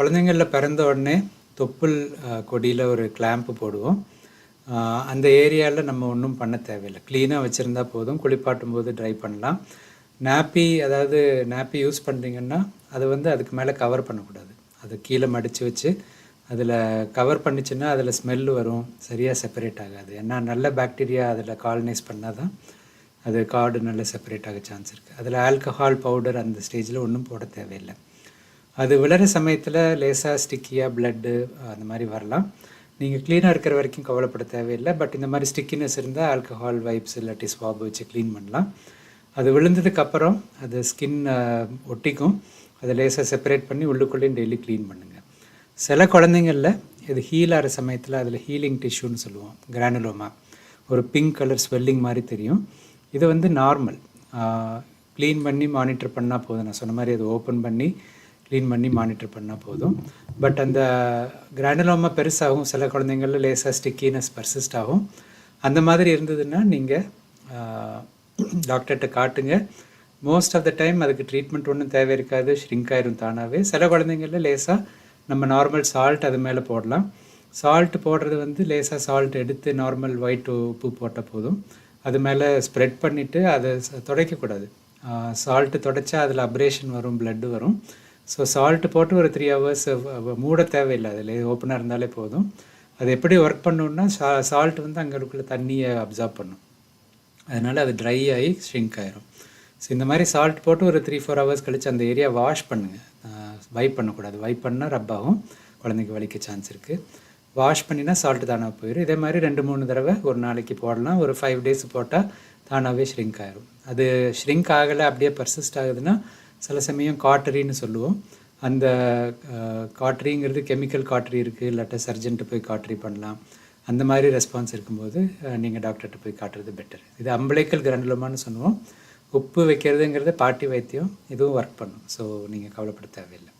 குழந்தைங்களில் பிறந்த உடனே தொப்புள் கொடியில் ஒரு கிளாம்ப்பு போடுவோம். அந்த ஏரியாவில் நம்ம ஒன்றும் பண்ண தேவையில்லை. க்ளீனாக வச்சுருந்தா போதும். குளிப்பாட்டும் போது ட்ரை பண்ணலாம். நாப்பி அதாவது நாப்பி யூஸ் பண்ணுறீங்கன்னா அதை வந்து அதுக்கு மேலே கவர் பண்ணக்கூடாது. அதை கீழே மடித்து வச்சு அதில் கவர் பண்ணிச்சுன்னா அதில் ஸ்மெல் வரும். சரியாக செப்பரேட் ஆகாது. ஏன்னா நல்ல பாக்டீரியா அதில் காலனைஸ் பண்ணால் தான் அது கார்டு நல்லா செப்பரேட் ஆக சான்ஸ் இருக்குது அதில் ஆல்கஹால் பவுடர் அந்த ஸ்டேஜில் ஒன்றும் போட தேவையில்லை. அது விளர சமயத்தில் லேசாக ஸ்டிக்கியாக ப்ளட்டு அந்த மாதிரி வரலாம். நீங்கள் க்ளீனாக இருக்கிற வரைக்கும் கவலைப்பட தேவையில்லை. பட் இந்த மாதிரி ஸ்டிக்கினஸ் இருந்தால் ஆல்கஹால் வைப்ஸ் இல்லாட்டி ஸ்வாப் வச்சு க்ளீன் பண்ணலாம். அது விழுந்ததுக்கப்புறம் அது ஸ்கின் ஒட்டிக்கும். அதை லேசாக செப்பரேட் பண்ணி உள்ளுக்குள்ளேயும் டெய்லி க்ளீன் பண்ணுங்கள் சில குழந்தைங்களில் இது ஹீல் ஆகிற சமயத்தில் அதில் ஹீலிங் டிஷ்யூன்னு சொல்லுவோம் கிரானுலோமா ஒரு பிங்க் கலர் ஸ்வெல்லிங் மாதிரி தெரியும். இது வந்து நார்மல் க்ளீன் பண்ணி மானிட்டர் பண்ணால் போதும். நான் சொன்ன மாதிரி அதை ஓப்பன் பண்ணி க்ளீன் பண்ணி மானிட்டர் பண்ணால் போதும். பட் அந்த கிரானுலோமா பெருசாகும். சில குழந்தைங்களில் லேசாக ஸ்டிக்கினஸ் பர்சிஸ்ட் ஆகும். அந்த மாதிரி இருந்ததுன்னா நீங்கள் டாக்டர்கிட்ட காட்டுங்க. மோஸ்ட் ஆஃப் த டைம் அதுக்கு ட்ரீட்மெண்ட் ஒன்றும் தேவை இருக்காது. ஷ்ரிங்க் ஆயிரும் தானாகவே சில குழந்தைங்களில் லேசாக நம்ம நார்மல் சால்ட் அது மேலே போடலாம். சால்ட் போடுறது வந்து லேசாக சால்ட் எடுத்து நார்மல் ஒயிட் உப்பு போட்டால் போதும். அது மேலே ஸ்ப்ரெட் பண்ணிவிட்டு அதை துடைக்கக்கூடாது. சால்ட்டு துடைச்சா அதில் அப்ரேஷன் வரும் blood வரும். ஸோ சால்ட்டு போட்டு ஒரு த்ரீ ஹவர்ஸ் மூட தேவையில்லை. அதில் ஓப்பனாக இருந்தாலே போதும். அது எப்படி ஒர்க் பண்ணணுன்னா சா சால்ட் வந்து அங்கே இருக்கிற தண்ணியை அப்சார்ப் பண்ணும். அதனால் அது ட்ரை ஆகி ஷ்ரிங்க் ஆயிரும். ஸோ இந்த மாதிரி சால்ட் போட்டு ஒரு த்ரீ ஃபோர் ஹவர்ஸ் கழிச்சு அந்த ஏரியா வாஷ் பண்ணுங்கள் வைப் பண்ணக்கூடாது. வைப் பண்ணால் ரப் ஆகும். குழந்தைக்கு வலிக்க சான்ஸ் இருக்குது வாஷ் பண்ணினா சால்ட் தானாக போயிடும் இதே மாதிரி ரெண்டு மூணு தடவை ஒரு நாளைக்கு போடலாம். ஒரு ஃபைவ் டேஸ் போட்டால் தானாகவே ஷ்ரிங்க் ஆயிரும். அது ஷ்ரிங்க் ஆகலை அப்படியே பர்சிஸ்ட் ஆகுதுன்னா சில சமயம் காட்டரின்னு சொல்லுவோம். அந்த காட்டரிங்கிறது கெமிக்கல் காட்ரி இருக்குது இல்லாட்ட சர்ஜன்ட்டு போய் காட்ரி பண்ணலாம். அந்த மாதிரி ரெஸ்பான்ஸ் இருக்கும்போது நீங்கள் டாக்டர்கிட்ட போய் காட்டுறது பெட்டர். இது அம்பளைக்கல் கிராண்டுலமான்னு சொல்லுவோம். உப்பு வைக்கிறதுங்கிறது பாட்டி வைத்தியம் இதுவும் ஒர்க் பண்ணும். ஸோ நீங்கள் கவலைப்பட தேவையில்லை.